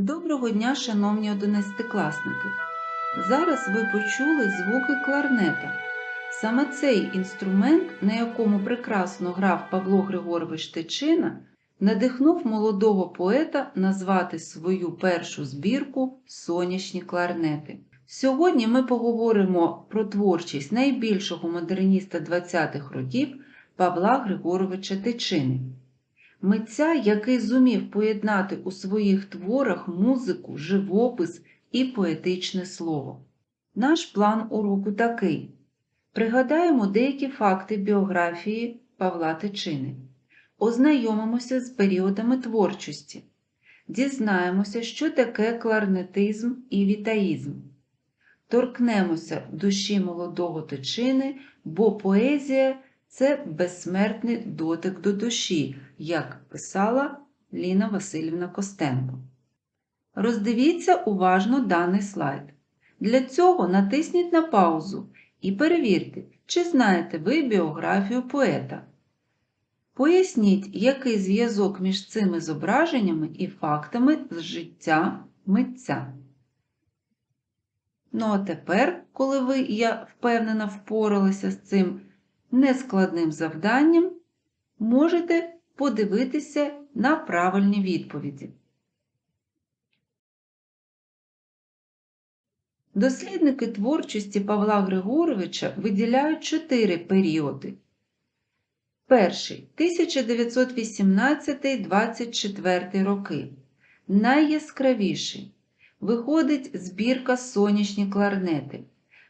Доброго дня, шановні одинадцятикласники! Зараз ви почули звуки кларнета. Саме цей інструмент, на якому прекрасно грав Павло Григорович Тичина, надихнув молодого поета назвати свою першу збірку Сонячні кларнети. Сьогодні ми поговоримо про творчість найбільшого модерніста 20-х років Павла Григоровича Тичини. Митця, який зумів поєднати у своїх творах музику, живопис і поетичне слово. Наш план уроку такий: пригадаємо деякі факти біографії Павла Тичини, ознайомимося з періодами творчості, дізнаємося, що таке кларнетизм і вітаїзм, торкнемося душі молодого Тичини, бо поезія це безсмертний дотик до душі, як писала Ліна Васильівна Костенко. Роздивіться уважно даний слайд. Для цього натисніть на паузу і перевірте, чи знаєте ви біографію поета. Поясніть, який зв'язок між цими зображеннями і фактами з життя митця. Ну а тепер, коли ви, я впевнена, впоралися з цим нескладним завданням, можете подивитися на правильні відповіді. Дослідники творчості Павла Григоровича виділяють чотири періоди. Перший 1918-24 роки. Найяскравіший. Виходить збірка сонячні кларнети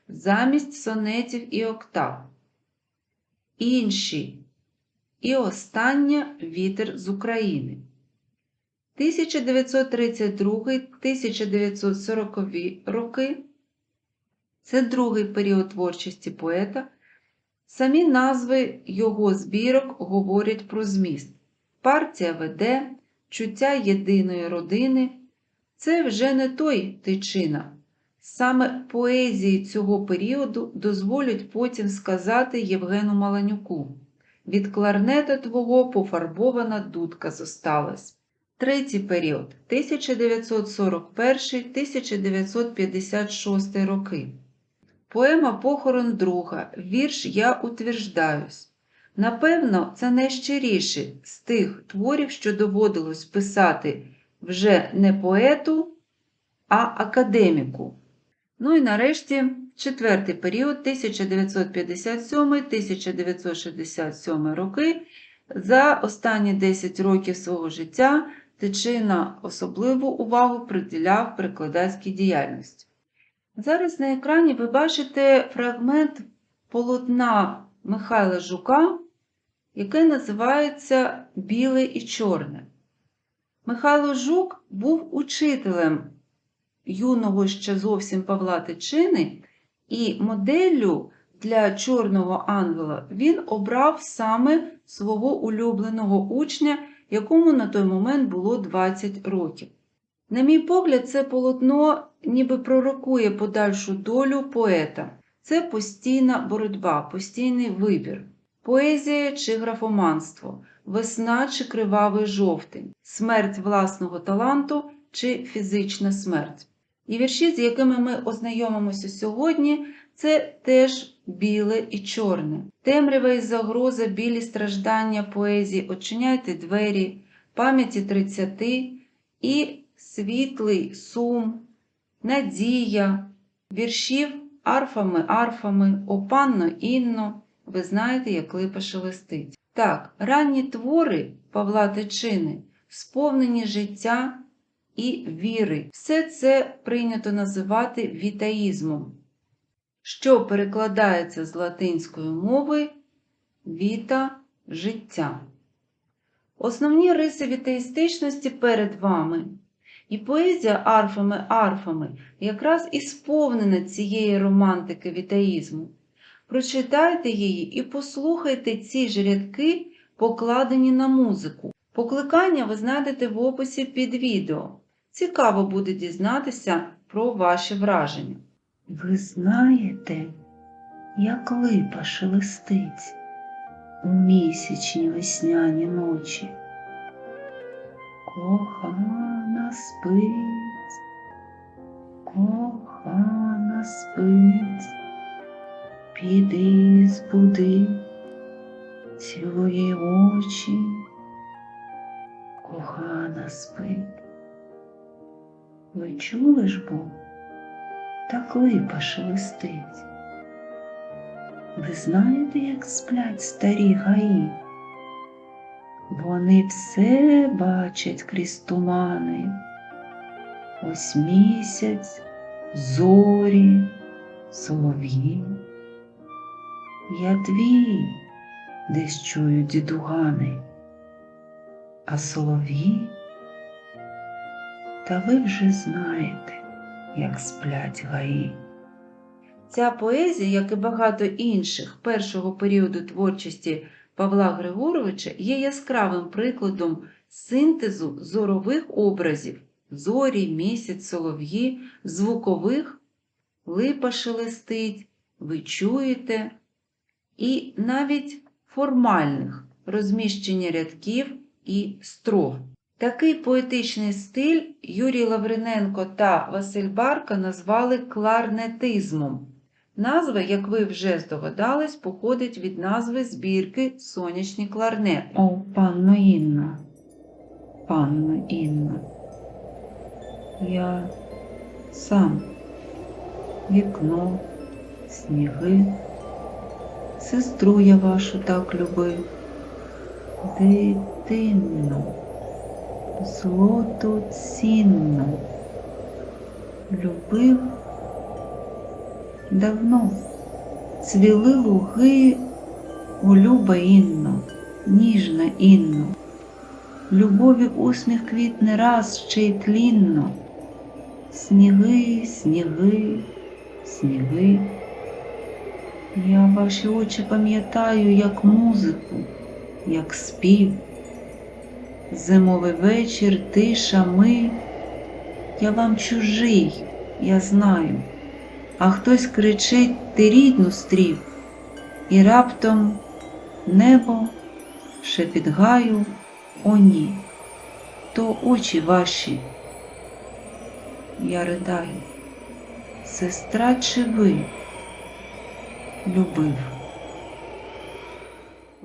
замість сонетів і октав. Інші і остання Вітер з України. 1932-1940 роки це другий період творчості поета. Самі назви його збірок говорять про зміст. Партія веде, чуття єдиної родини. Це вже не той тичина. Саме поезії цього періоду дозволять потім сказати Євгену Маланюку. Від кларнета твого пофарбована дудка зосталась. Третій період 1941-1956 роки. Поема Похорон друга, вірш Я утверждаюсь. Напевно, це найщиріший з тих творів, що доводилось писати вже не поету, а академіку. Ну і нарешті четвертий період 1957-1967 роки. За останні 10 років свого життя Тичина особливу увагу приділяв перекладацькій діяльності. Зараз на екрані ви бачите фрагмент полотна Михайла Жука, яке називається Біле і чорне. Михайло Жук був учителем юного ще зовсім Павла Тичини, і моделлю для Чорного ангела він обрав саме свого улюбленого учня, якому на той момент було 20 років. На мій погляд, це полотно ніби пророкує подальшу долю поета. Це постійна боротьба, постійний вибір, поезія чи графоманство, весна чи кривавий жовтень, смерть власного таланту чи фізична смерть. І вірші, з якими ми ознайомимося сьогодні, це теж біле і чорне. Темрява і загроза, білі страждання поезії, очиняйте двері, пам'яті тридцяти і світлий сум, надія, віршів арфами, арфами, опанно інно, ви знаєте, як липа шелестить. Так, ранні твори Павла Тичини, сповнені життя і віри. Все це прийнято називати вітаїзмом, що перекладається з латинської мови віта життя. Основні риси вітаїстичності перед вами. І поезія арфами-арфами якраз і сповнена цієї романтики вітаїзму. Прочитайте її і послухайте ці ж рядки, покладені на музику. Покликання ви знайдете в описі під відео. Цікаво буде дізнатися про ваші враження. Ви знаєте, як липа шелестить у місячні весняні ночі. Кохана спить, кохана спить, піди збуди. Чули ж бо, так липа шелестить. Ви знаєте, як сплять старі гаї? Вони все бачать крізь тумани. Ось місяць, зорі, солов'ї. Я твій десь чую дідугани, а солов'ї, та ви вже знаєте, як сплять гаї. Ця поезія, як і багато інших першого періоду творчості Павла Григоровича, є яскравим прикладом синтезу зорових образів зорі, місяць, солов'ї, звукових, липа шелестить, ви чуєте, і навіть формальних розміщення рядків і строф. Такий поетичний стиль Юрій Лавриненко та Василь Барка назвали кларнетизмом. Назва, як ви вже здогадались, походить від назви збірки Сонячні кларнети. О, панно Інно, панно Інно, я сам. Вікно, сніги, сестру я вашу так любив, дитинно, злотоцінно, любив давно, цвіли луги, люба Інно, ніжна Інно, любові усміх квітне раз ще й тлінно. Сніги, сніги, сніги. Я ваші очі пам'ятаю, як музику, як спів. Зимовий вечір, тиша, ми. Я вам чужий, я знаю. А хтось кричить, ти рідну стрів, і раптом небо шепіт гаю, о ні, то очі ваші. Я ридаю, сестра чи ви любив?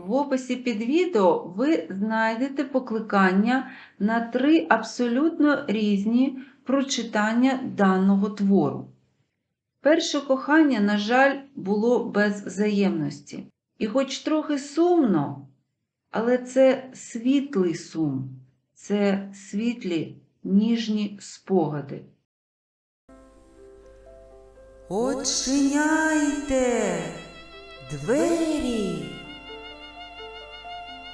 В описі під відео ви знайдете покликання на три абсолютно різні прочитання даного твору. Перше кохання, на жаль, було без взаємності. І хоч трохи сумно, але це світлий сум, це світлі ніжні спогади. Очиняйте двері,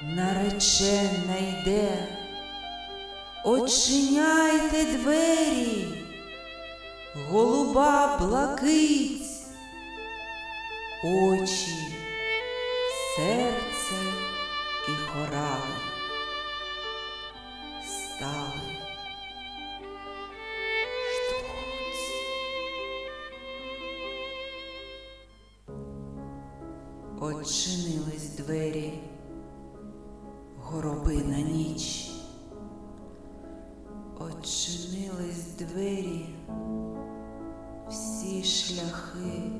наречена йде. Очиняйте двері, голуба блакить, очі, серце і хорали стали. Очинились двері, горобина ніч. Очинились двері, всі шляхи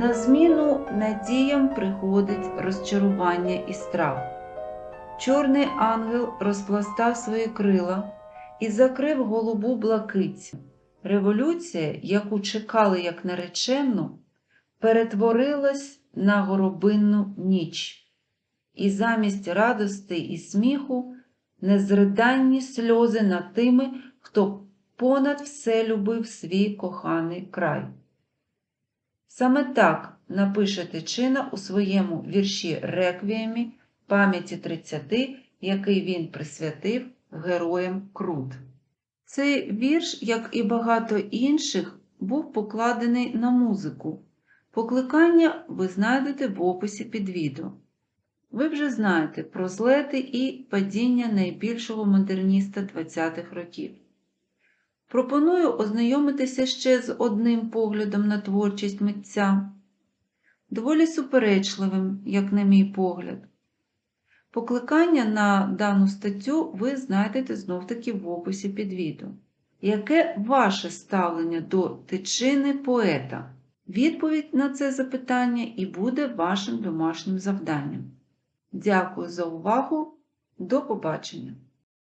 На зміну надіям приходить розчарування і страх. Чорний ангел розпластав свої крила і закрив голубу блакиць. Революція, яку чекали як наречену, перетворилась на горобинну ніч, і замість радости і сміху незриданні сльози над тими, хто понад все любив свій коханий край. Саме так напише Тичина у своєму вірші Реквіємі пам'яті 30, який він присвятив героям Крут. Цей вірш, як і багато інших, був покладений на музику. Покликання ви знайдете в описі під відео. Ви вже знаєте про злети і падіння найбільшого модерніста 20-х років. Пропоную ознайомитися ще з одним поглядом на творчість митця, доволі суперечливим, як на мій погляд. Покликання на дану статтю ви знайдете знов-таки в описі під відео. Яке ваше ставлення до тичини поета? Відповідь на це запитання і буде вашим домашнім завданням. Дякую за увагу. До побачення!